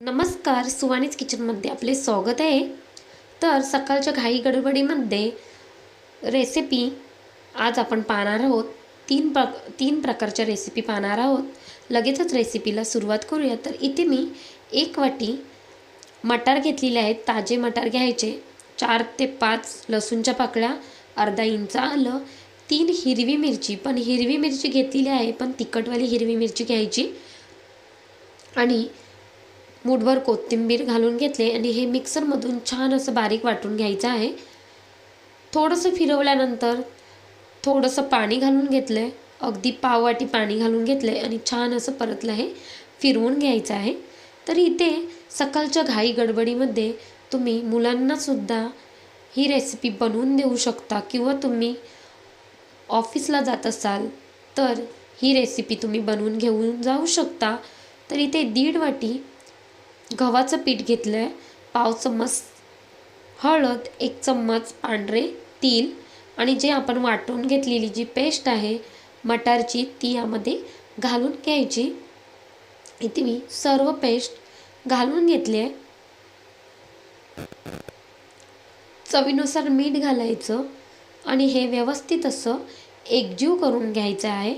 नमस्कार सुवाणीच किचनमध्ये आपले स्वागत आहे. तर सकाळच्या घाई गडबडीमध्ये रेसिपी आज आपण पाहणार आहोत. तीन प्र तीन प्रकारच्या रेसिपी पाहणार आहोत. लगेचच रेसिपीला सुरुवात करूया. तर इथे मी एक वाटी मटार घेतलेले आहेत. ताजे मटार घ्यायचे. चार ते पाच लसूणच्या पाकळ्या अर्धा इंच आलं तीन हिरवी मिरची. पण हिरवी मिरची घेतलेली आहे. पण तिखटवाली हिरवी मिरची घ्यायची. आणि मूठभर कोथिंबीर घालून घेतले आणि हे मिक्सरमधून छान असं बारीक वाटून घ्यायचं आहे. थोडंसं फिरवल्यानंतर थोडंसं पाणी घालून घेतलं आहे अगदी पाववाटी पाणी घालून घेतलं आहे आणि छान असं परतलं हे फिरवून घ्यायचं आहे. तर इथे सकाळच्या घाई गडबडीमध्ये तुम्ही मुलांनासुद्धा ही रेसिपी बनवून देऊ शकता किंवा तुम्ही ऑफिसला जात असाल तर ही रेसिपी तुम्ही बनवून घेऊन जाऊ शकता. तर इथे दीड वाटी गव्हाचं पीठ घेतलं आहे पाव चम्मच हळद एक चम्मच पांढरे तील आणि जे आपण वाटून घेतलेली जी पेस्ट आहे मटारची ती यामध्ये घालून घ्यायची. इथे मी सर्व पेस्ट घालून घेतली आहे चवीनुसार मीठ घालायचं आणि हे व्यवस्थित असं एकजीव करून घ्यायचं आहे.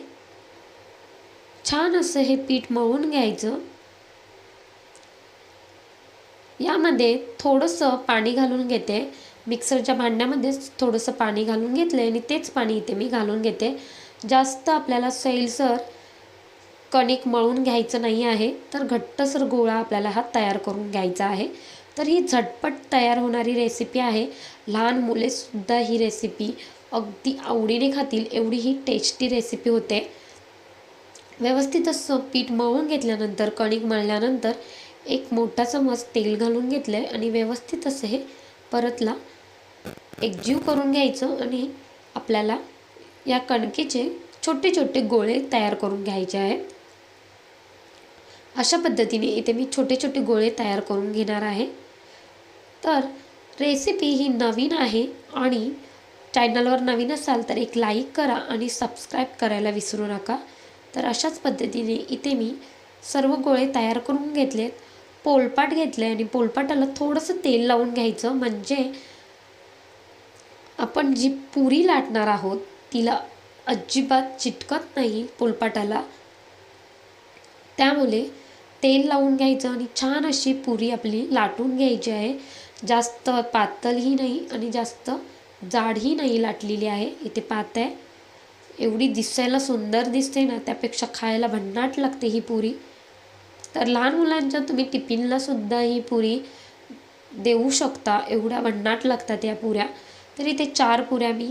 छान असं हे पीठ मळून घ्यायचं. यामध्ये थोडंसं पाणी घालून घेते. मिक्सरच्या भांड्यामध्येच थोडंसं पाणी घालून घेतलं आणि तेच पाणी इथे मी घालून घेते. जास्त आपल्याला सैलसर कणिक मळून घ्यायचं नाही आहे तर घट्टसर गोळा आपल्याला हा तयार करून घ्यायचा आहे. तर ही झटपट तयार होणारी रेसिपी आहे. लहान मुलेसुद्धा ही रेसिपी अगदी आवडीने खातील एवढी ही टेस्टी रेसिपी होते. व्यवस्थित असं पीठ मळून घेतल्यानंतर कणिक मळल्यानंतर एक मोठा चमच तेल घालून घेतलं आहे आणि व्यवस्थित असं हे परतला. एकजीव करून घ्यायचं आणि आपल्याला या कणकेचे छोटे छोटे गोळे तयार करून घ्यायचे आहेत. अशा पद्धतीने इथे मी छोटे छोटे गोळे तयार करून घेणार आहे. तर रेसिपी ही नवीन आहे आणि चॅनलवर नवीन असाल तर एक लाईक करा आणि सबस्क्राईब करायला विसरू नका. तर अशाच पद्धतीने इथे मी सर्व गोळे तयार करून घेतलेत. पोलपाट घेतले आणि पोलपाटाला थोडंसं तेल लावून घ्यायचं. म्हणजे आपण जी पुरी लाटणार आहोत तिला अजिबात चिटकत नाही पोलपाटाला. त्यामुळे तेल लावून घ्यायचं आणि छान अशी पुरी आपली लाटून घ्यायची आहे. जास्त पातळही नाही आणि जास्त जाडही नाही लाटलेली आहे. इथे पात आहे. एवढी दिसायला सुंदर दिसते ना त्यापेक्षा खायला भन्नाट लागते ही पुरी. तर लहान मुलांच्या तुम्ही टिफिनला सुद्धा ही पुरी देऊ शकता. एवढ्या भन्नाट लागतात या पुऱ्या. तर इथे चार पुऱ्या मी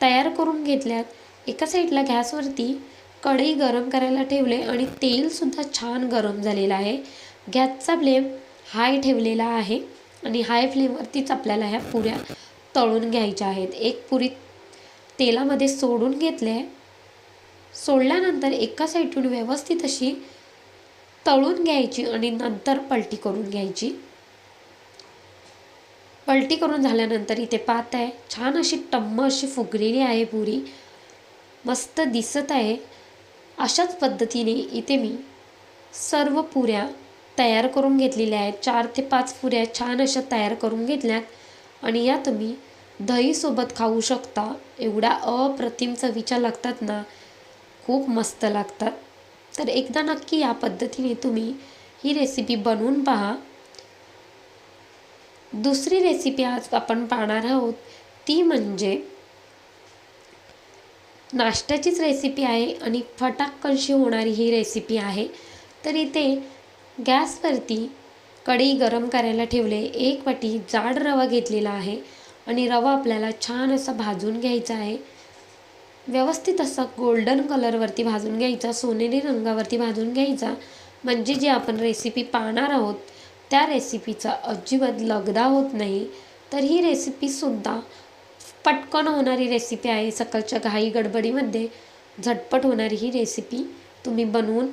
तयार करून घेतल्यात. एका साईडला गॅसवरती कढई गरम करायला ठेवले आणि तेलसुद्धा छान गरम झालेलं आहे. गॅसचा फ्लेम हाय ठेवलेला आहे आणि हाय फ्लेमवरतीच आपल्याला ह्या पुऱ्या तळून घ्यायच्या आहेत. एक पुरी तेलामध्ये सोडून घेतले सोडल्यानंतर एका साईडून व्यवस्थित अशी तळून घ्यायची आणि नंतर पलटी करून घ्यायची. पलटी करून झाल्यानंतर इथे पात आहे छान अशी टम्म अशी फुगलेली आहे पुरी. मस्त दिसत आहे. अशाच पद्धतीने इथे मी सर्व पुऱ्या तयार करून घेतलेल्या आहेत. चार ते पाच पुऱ्या छान अशा तयार करून घेतल्यात. आणि या तुम्ही दहीसोबत खाऊ शकता. एवढ्या अप्रतिम चवीच्या लागतात ना खूप मस्त लागतात. तर एकदा नक्की या पद्धतीने तुम्ही ही रेसिपी बनवून पहा. दुसरी रेसिपी आज आपण पाहणार आहोत ती म्हणजे नाश्त्याचीच रेसिपी आहे आणि फटाकशी होणारी ही रेसिपी आहे. तर इथे गॅसवरती कढई गरम करायला ठेवले एक वाटी जाड रवा घेतलेला आहे आणि रवा आपल्याला छान असा भाजून घ्यायचा आहे. व्यवस्थित असा गोल्डन कलरवरती भाजून घ्यायचा सोनेरी रंगावरती भाजून घ्यायचा. म्हणजे जी आपण रेसिपी पाहणार आहोत त्या रेसिपीचा अजिबात लगदा होत नाही. तर ही रेसिपीसुद्धा पटकन होणारी रेसिपी आहे. सकाळच्या घाई गडबडीमध्ये झटपट होणारी ही रेसिपी तुम्ही बनवून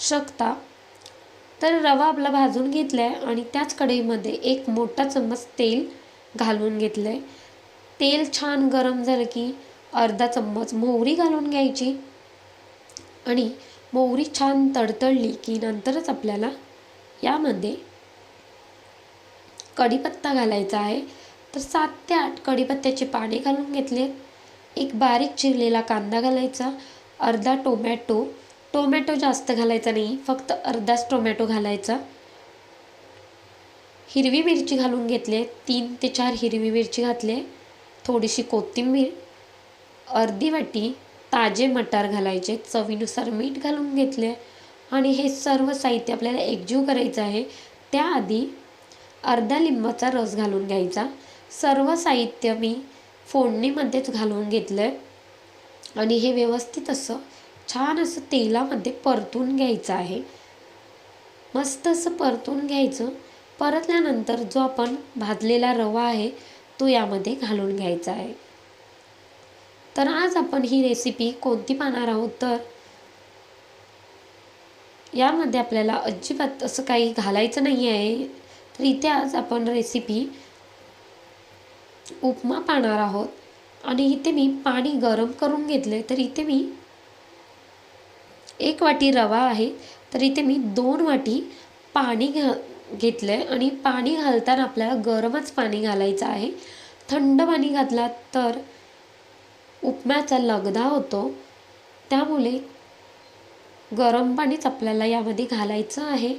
शकता. तर रवा आपला भाजून घेतला आहे आणि त्याच कढईमध्ये एक मोठा चम्मच तेल घालून घेतलं आहे तेल छान गरम झालं की अर्धा चम्मच मोहरी घालून घ्यायची. आणि मोहरी छान तडतडली की नंतरच आपल्याला यामध्ये कढीपत्ता घालायचा आहे. तर सात ते आठ कढीपत्त्याचे पाने घालून घेतले एक बारीक चिरलेला कांदा घालायचा. अर्धा टोमॅटो. टोमॅटो जास्त घालायचा नाही फक्त अर्धाच टोमॅटो घालायचा. हिरवी मिरची घालून घेतले. तीन ते चार हिरवी मिरची घातले. थोडीशी कोथिंबीर. अर्धी वाटी ताजे मटार घालायचे चवीनुसार मीठ घालून घेतले. आणि हे सर्व साहित्य आपल्याला एकजीव करायचं आहे. त्याआधी अर्धा लिंबाचा रस घालून घ्यायचा. सर्व साहित्य मी फोडणीमध्येच घालून घेतलं आहे आणि हे व्यवस्थित असं छान असं तेलामध्ये परतून घ्यायचं आहे. मस्त असं परतून घ्यायचं. परतल्यानंतर जो आपण भाजलेला रवा आहे तो यामध्ये घालून घ्यायचा आहे. तर आज आपण ही रेसिपी कोणती पाहणार आहोत? तर यामध्ये आपल्याला अजिबात असं काही घालायचं नाही आहे तर इथे आज आपण रेसिपी उपमा पाहणार आहोत. आणि इथे मी पाणी गरम करून घेतले तर इथे मी एक वाटी रवा आहे. तर इथे मी दोन वाटी पाणी घा घेतलं आहे आणि पाणी घालताना आपल्याला गरमच पाणी घालायचं आहे. थंड पाणी घातला तर उपम्याचा लगदा होतो त्यामुळे गरम पाणीच आपल्याला यामध्ये घालायचं आहे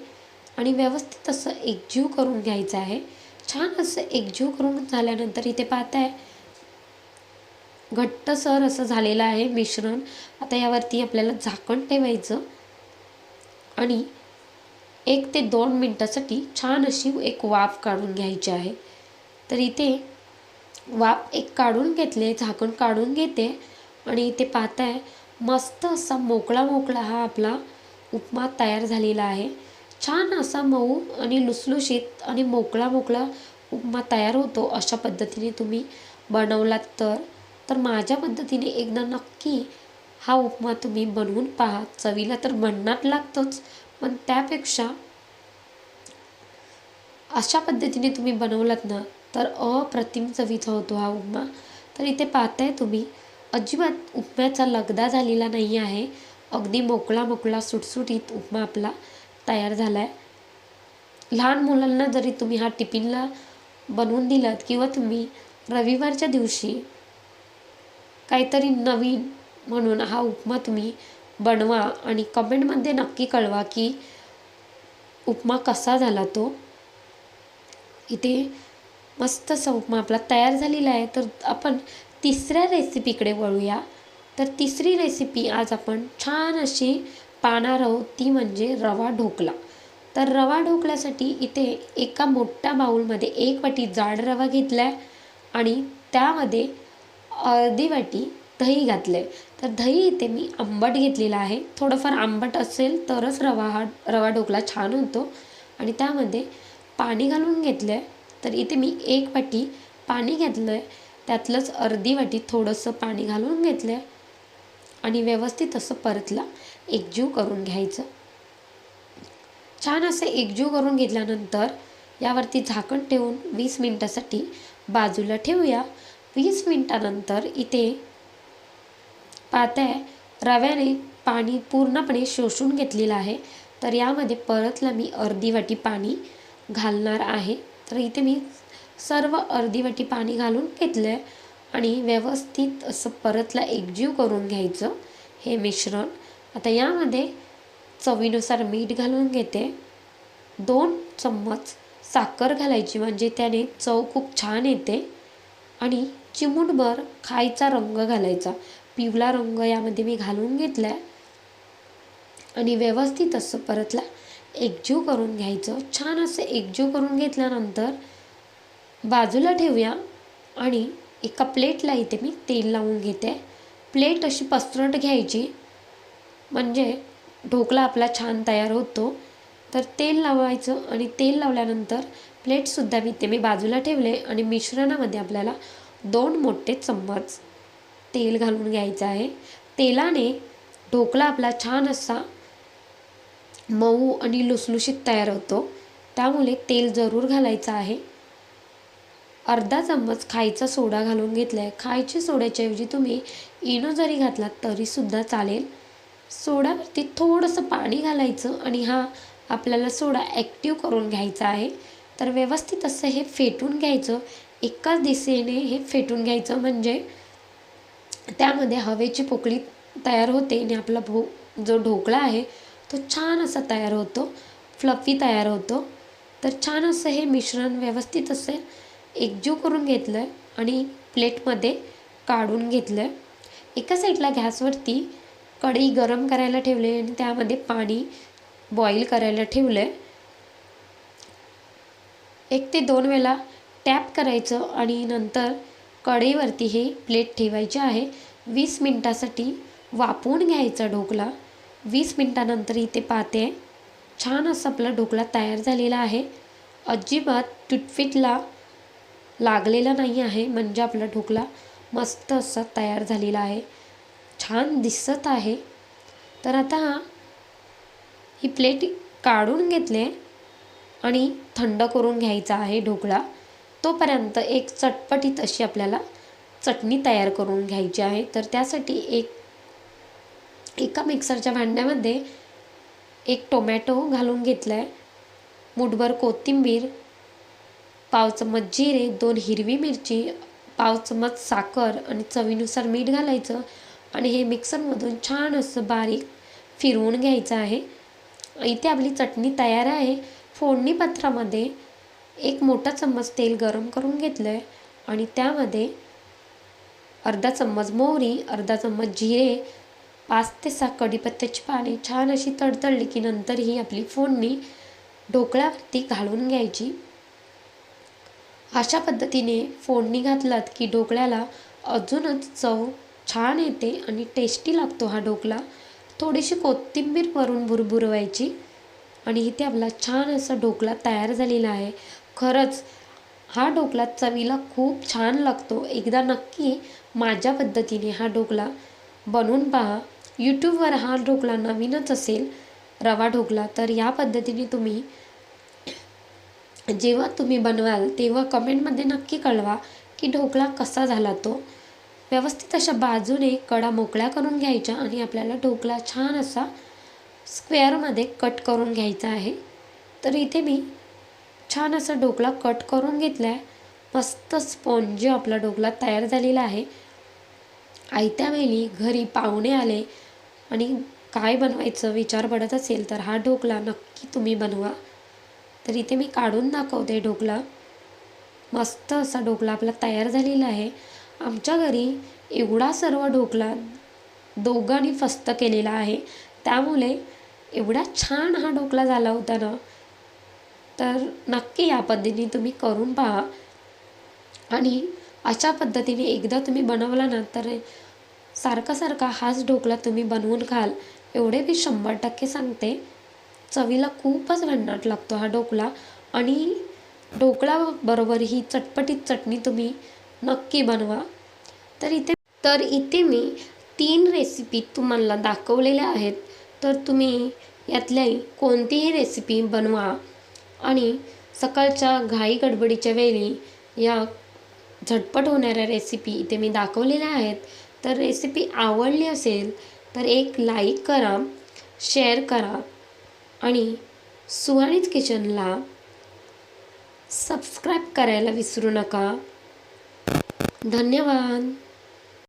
आणि व्यवस्थित असं एकजीव करून घ्यायचं आहे. छान असं एकजीव करून झाल्यानंतर इथे पाहताय घट्टसर असं झालेलं आहे मिश्रण. आता यावरती आपल्याला झाकण ठेवायचं आणि एक ते दोन मिनटासाठी छान अशी एक वाफ काढून घ्यायची आहे. तर इथे वाफ एक काढून घेतले झाकण काढून घेते आणि इथे पाहताय मस्त असा मोकळा मोकळा हा आपला उपमा तयार झालेला आहे. छान असा मऊ आणि लुसलुशीत आणि मोकळा मोकळा उपमा तयार होतो अशा पद्धतीने तुम्ही बनवलात तर. तर माझ्या पद्धतीने एकदा नक्की हा उपमा तुम्ही बनवून पहा. चवीला तर म्हणणार लागतोच पण त्यापेक्षा अशा पद्धतीने तुम्ही बनवलात ना तर अप्रतिम चवीचा होतो हा उपमा. तर इथे पाहताय तुम्ही अजिबात उपम्याचा लगदा झालेला नाही आहे. अगदी मोकळा मोकळा सुटसुटीत उपमा आपला तयार झाला आहे लहान मुलांना जरी तुम्ही हा टिफिनला बनवून दिलात किंवा तुम्ही रविवारच्या दिवशी काहीतरी नवीन म्हणून हा उपमा तुम्ही बनवा आणि कमेंटमध्ये नक्की कळवा की उपमा कसा झाला तो. इथे मस्त असा उपमा आपला तयार झालेला आहे. तर आपण तिसऱ्या रेसिपीकडे वळूया. तर तिसरी रेसिपी आज आपण छान अशी पाहणार आहोत. ती म्हणजे रवा ढोकला. तर रवा ढोकल्यासाठी इथे एका मोठ्या बाऊलमध्ये एक वाटी जाड रवा घेतला आहे आणि त्यामध्ये अर्धी वाटी दही घातलं आहे तर दही इथे मी आंबट घेतलेला आहे. थोडंफार आंबट असेल तरच रवा हा रवा ढोकला छान होतो. आणि त्यामध्ये पाणी घालून घेतलं आहे तर इथे मी एक वाटी पाणी घेतलं आहे त्यातलंच अर्धी वाटी थोडंसं पाणी घालून घेतलं आहे आणि व्यवस्थित असं परतला एकजीव करून घ्यायचं. छान असं एकजीव करून घेतल्यानंतर यावरती झाकण ठेवून वीस मिनटासाठी बाजूला ठेवूया. वीस मिनटानंतर इथे पाहताय रव्याने पाणी पूर्णपणे शोषून घेतलेलं आहे. तर यामध्ये परतला मी अर्धी वाटी पाणी घालणार आहे. तर इथे मी सर्व अर्धी वाटी पाणी घालून घेतलं आहे आणि व्यवस्थित असं परतला एकजीव करून घ्यायचं हे मिश्रण. आता यामध्ये चवीनुसार मीठ घालून घेते. दोन चम्मच साखर घालायची म्हणजे त्याने चव खूप छान येते. आणि चिमूटभर खायचा रंग घालायचा. पिवळा रंग यामध्ये मी घालून घेतला आहे आणि व्यवस्थित असं परतला एकजीव करून घ्यायचं. छान असं एकजीव करून घेतल्यानंतर बाजूला ठेवूया आणि एका प्लेटला इथे मी तेल लावून घेते. प्लेट अशी पसरट घ्यायची म्हणजे ढोकला आपला छान तयार होतो. तर तेल लावायचं आणि तेल लावल्यानंतर प्लेटसुद्धा मी ते मी बाजूला ठेवले आणि मिश्रणामध्ये आपल्याला दोन मोठे चम्मच तेल घालून घ्यायचं आहे. तेलाने ढोकला आपला छान असा मऊ आणि लुसलुशीत तयार होतो. त्यामुळे तेल जरूर घालायचं आहे. अर्धा चम्मच खायचा सोडा घालून घेतला आहे खायच्या सोड्याच्याऐवजी तुम्ही इनो जरी घातलात तरीसुद्धा चालेल. सोडावरती थोडंसं पाणी घालायचं आणि हा आपल्याला सोडा ॲक्टिव्ह करून घ्यायचा आहे. तर व्यवस्थित असं हे फेटून घ्यायचं. एकाच दिशेने हे फेटून घ्यायचं. म्हणजे त्यामध्ये हवेची पोकळी तयार होते आणि आपला भो जो ढोकळा आहे तो छान असा तयार होतो फ्लफी तयार होतो. तर छान असं हे मिश्रण व्यवस्थित असं एकजीव करून घेतलं आहे आणि प्लेटमध्ये काढून घेतलं आहे एका साईडला गॅसवरती कढई गरम करायला ठेवले आणि त्यामध्ये पाणी बॉईल करायला ठेवलं आहे एक ते दोन वेळा टॅप करायचं आणि नंतर कढईवरती हे प्लेट ठेवायची आहे. वीस मिनटासाठी वाफवून घ्यायचा ढोकला. वीस मिनटानंतर इथे पाहते. छान असा आपला ढोकळा तयार झालेला आहे. अजिबात तुटफिटला लागलेला नाही आहे म्हणजे आपला ढोकळा मस्त असा तयार झालेला आहे. छान दिसत आहे. तर आता ही प्लेट काढून घेतले आणि थंड करून घ्यायचा आहे ढोकळा तोपर्यंत एक चटपटीत अशी आपल्याला चटणी तयार करून घ्यायची आहे. तर त्यासाठी एक एका मिक्सरच्या भांड्यामध्ये एक टोमॅटो घालून घेतला आहे मुठभर कोथिंबीर पाव चम्मच जिरे दोन हिरवी मिरची पाव चम्मच साखर आणि चवीनुसार मीठ घालायचं आणि हे मिक्सरमधून छान असं बारीक फिरवून घ्यायचं आहे. इथे आपली चटणी तयार आहे. फोडणी पत्रामध्ये एक मोठा चम्मच तेल गरम करून घेतलं आहे आणि त्यामध्ये अर्धा चम्मच मोहरी अर्धा चम्मच जिरे पाच ते सहा कढीपत्त्याची पाने छान अशी तडतडली की नंतर ही आपली फोडणी ढोकळ्यावरती घालून घ्यायची. अशा पद्धतीने फोडणी घातलात की ढोकळ्याला अजूनच चव छान येते आणि टेस्टी लागतो हा ढोकळा. थोडीशी कोथिंबीर वरून भुरभुरवायची आणि इथे आपला छान असा ढोकळा तयार झालेला आहे. खरंच हा ढोकळा चवीला खूप छान लागतो. एकदा नक्की माझ्या पद्धतीने हा ढोकळा बनवून पहा. यूट्यूबवर हा ढोकला नवीनच असेल रवा ढोकळा तर या पद्धतीने तुम्ही जेव्हा तुम्ही बनवाल तेव्हा कमेंटमध्ये नक्की कळवा की ढोकळा कसा झाला तो. व्यवस्थित अशा बाजूने कडा मोकळ्या करून घ्यायच्या आणि आपल्याला ढोकळा छान असा स्क्वेअरमध्ये कट करून घ्यायचा आहे. तर इथे मी छान असा ढोकळा कट करून घेतला आहे मस्त स्पॉन्जी आपला ढोकळा तयार झालेला आहे. आयत्या वेळी घरी पाहुणे आले आणि काय बनवायचं विचार पडत असेल तर हा ढोकला नक्की तुम्ही बनवा. तर इथे मी काढून दाखवते ढोकला. मस्त असा ढोकला आपला तयार झालेला आहे. आमच्या घरी एवढा सर्व ढोकला दोघांनी फस्त केलेला आहे. त्यामुळे एवढा छान हा ढोकळा झाला होता ना तर नक्की या पद्धतीने तुम्ही करून पहा. आणि अशा पद्धतीने एकदा तुम्ही बनवला ना तर सारखा सारखा हाच ढोकळा तुम्ही बनवून खाल एवढे मी शंभर टक्के सांगते. चवीला खूपच भन्नाट लागतो हा ढोकळा आणि ढोकळा बरोबर ही चटपटीत चटणी तुम्ही नक्की बनवा. तर इथे तर इथे मी तीन रेसिपी तुम्हाला दाखवलेल्या आहेत. तर तुम्ही यातल्या कोणतीही रेसिपी बनवा. आणि सकाळच्या घाई गडबडीच्या वेळी या झटपट होणाऱ्या रेसिपी इथे मी दाखवलेल्या आहेत. तर रेसिपी आवडली असेल तर एक लाईक करा शेअर करा आणि सुहाणीच किचनला सबस्क्राईब करायला विसरू नका. धन्यवाद.